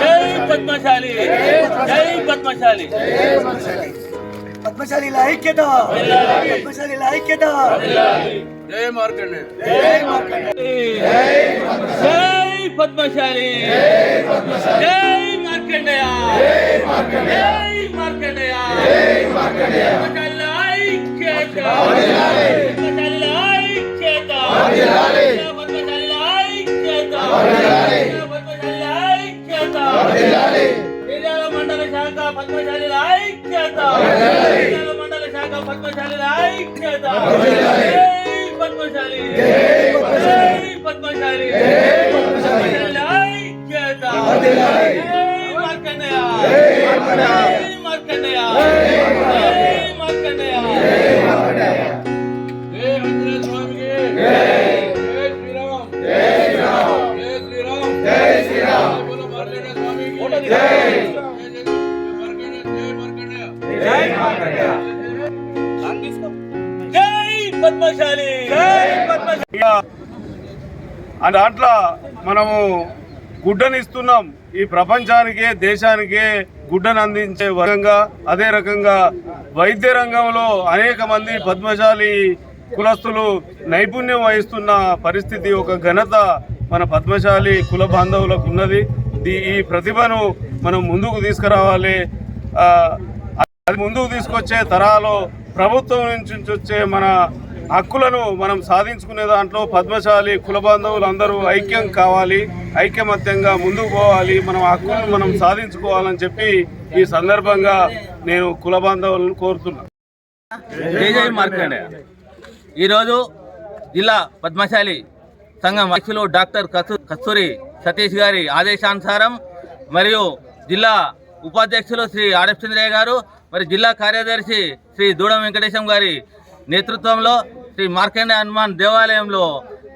జై పద్మశాలి జై పద్మశాలి పద్మశాలిల ఐక్యత పద్మశాలిల ఐక్యత జై మార్కండే జై పద్మశాలి జై మార్కండేయ జై మార్కండేయ పద్మశాలిల ఐక్యత పద్మశాలి పద్మశాలిల ఐక్యత! జిల్లాల మండల శాఖ పద్మశాలి ఐక్యత! జై పద్మశాలి! జై పద్మశాలి! పద్మశాలిల ఐక్యత! జై జై జై పద్మశాలి జై పద్మశాలి దాంట్లో మనము గుడ్డనిస్తున్నాం ఈ ప్రపంచానికే దేశానికే గుడ్డను అందించే వర్గంగా అదే రకంగా వైద్య రంగంలో అనేక మంది పద్మశాలి కులస్తులు నైపుణ్యం వహిస్తున్న పరిస్థితి ఒక ఘనత మన పద్మశాలి కుల బాంధవులకు ఉన్నది ఈ ప్రతిభను మనం ముందుకు తీసుకురావాలి అది ముందుకు తీసుకొచ్చే తరాలు ప్రభుత్వం నుంచి వచ్చే మన హక్కులను మనం సాధించుకునే దాంట్లో పద్మశాలి కుల బాంధవులు అందరూ ఐక్యం కావాలి ఐక్యమత్యంగా ముందుకు పోవాలి మనం హక్కులను మనం సాధించుకోవాలని చెప్పి ఈ సందర్భంగా నేను కుల బాంధవులను కోరుతున్నాను ఈరోజు జిల్లా పద్మశాలి సంఘం అధ్యక్షులు డాక్టర్ కస్తూరి సతీష్ గారి ఆదేశానుసారం మరియు జిల్లా ఉపాధ్యక్షులు శ్రీ ఆడప్చంద్రయ్య గారు మరి జిల్లా కార్యదర్శి శ్రీ దూడం వెంకటేశం గారి నేతృత్వంలో శ్రీ మార్కండే హనుమాన్ దేవాలయంలో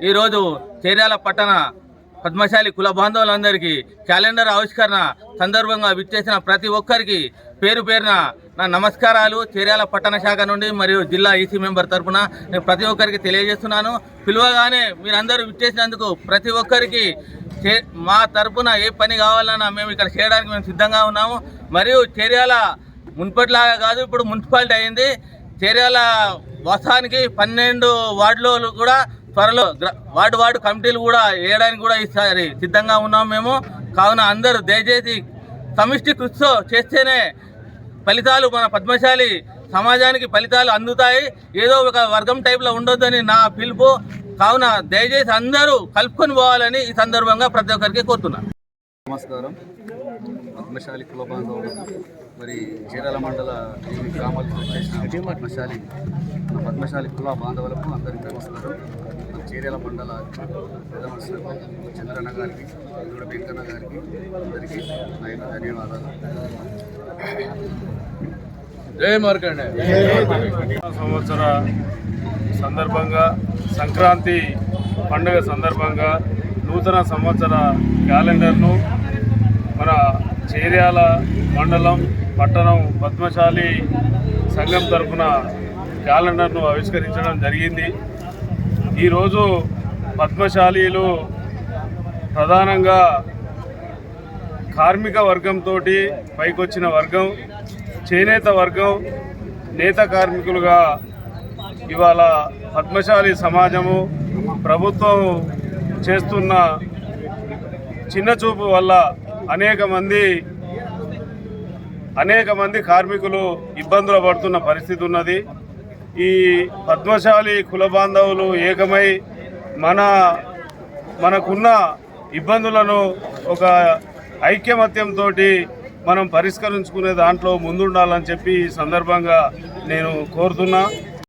ఈరోజు చేర్యాల పట్టణ పద్మశాలి కుల బాంధవులందరికీ క్యాలెండర్ ఆవిష్కరణ సందర్భంగా విచ్చేసిన ప్రతి ఒక్కరికి పేరు పేరున నా నమస్కారాలు. చేర్యాల పట్టణ శాఖ నుండి మరియు జిల్లా ఈసీ మెంబర్ తరఫున నేను ప్రతి ఒక్కరికి తెలియజేస్తున్నాను. పిలువగానే మీరందరూ విచ్చేసినందుకు ప్రతి ఒక్కరికి మా తరపున ఏ పని కావాలన్నా మేము ఇక్కడ చేయడానికి మేము సిద్ధంగా ఉన్నాము. మరియు చర్యల మున్పటిలాగా కాదు ఇప్పుడు మున్సిపాలిటీ అయింది. చర్యల వసానికి పన్నెండు వార్డులు కూడా త్వరలో వార్డు వార్డు కమిటీలు కూడా వేయడానికి కూడా ఈసారి సిద్ధంగా ఉన్నాము మేము. కావున అందరూ దయచేసి సమిష్టి కృషితో చేస్తేనే ఫలితాలు మన పద్మశాలి సమాజానికి ఫలితాలు అందుతాయి. ఏదో ఒక వర్గం టైప్లో ఉండొద్దని నా పిలుపు. కావున దయచేసి అందరూ కలుపుకొని పోవాలని ఈ సందర్భంగా ప్రతి ఒక్కరికి కోరుతున్నాను నమస్కారం. పద్మశాలి కుల బాంధవులు మరి చీరాల మండల గ్రామాలకు వచ్చేసిన పద్మశాలి పద్మశాలి కుల బాంధవులకు అందరికీ నమస్కారం. చీరాల మండల చంద్రన్న గారికి వెంకన్న గారికి అందరికీ నా యొక్క ధన్యవాదాలు. జై మార్కండే సంవత్సర సందర్భంగా సంక్రాంతి పండుగ సందర్భంగా నూతన సంవత్సర క్యాలెండర్ను మన చేర్యాల మండలం పట్టణం పద్మశాలి సంఘం తరఫున క్యాలెండర్ను ఆవిష్కరించడం జరిగింది. ఈరోజు పద్మశాలీలు ప్రధానంగా కార్మిక వర్గంతో పైకొచ్చిన వర్గం చేనేత వర్గం నేత కార్మికులుగా ఇవాళ పద్మశాలి సమాజము ప్రభుత్వం చేస్తున్న చిన్న చూపు వల్ల అనేక మంది అనేక మంది కార్మికులు ఇబ్బందులు పడుతున్న పరిస్థితి ఉన్నది. ఈ పద్మశాలి కుల బాంధవులు ఏకమై మన మనకున్న ఇబ్బందులను ఒక ఐక్యమత్యంతో మనం పరిష్కరించుకునే దాంట్లో ముందుండాలని చెప్పి ఈ సందర్భంగా నేను కోరుతున్నా.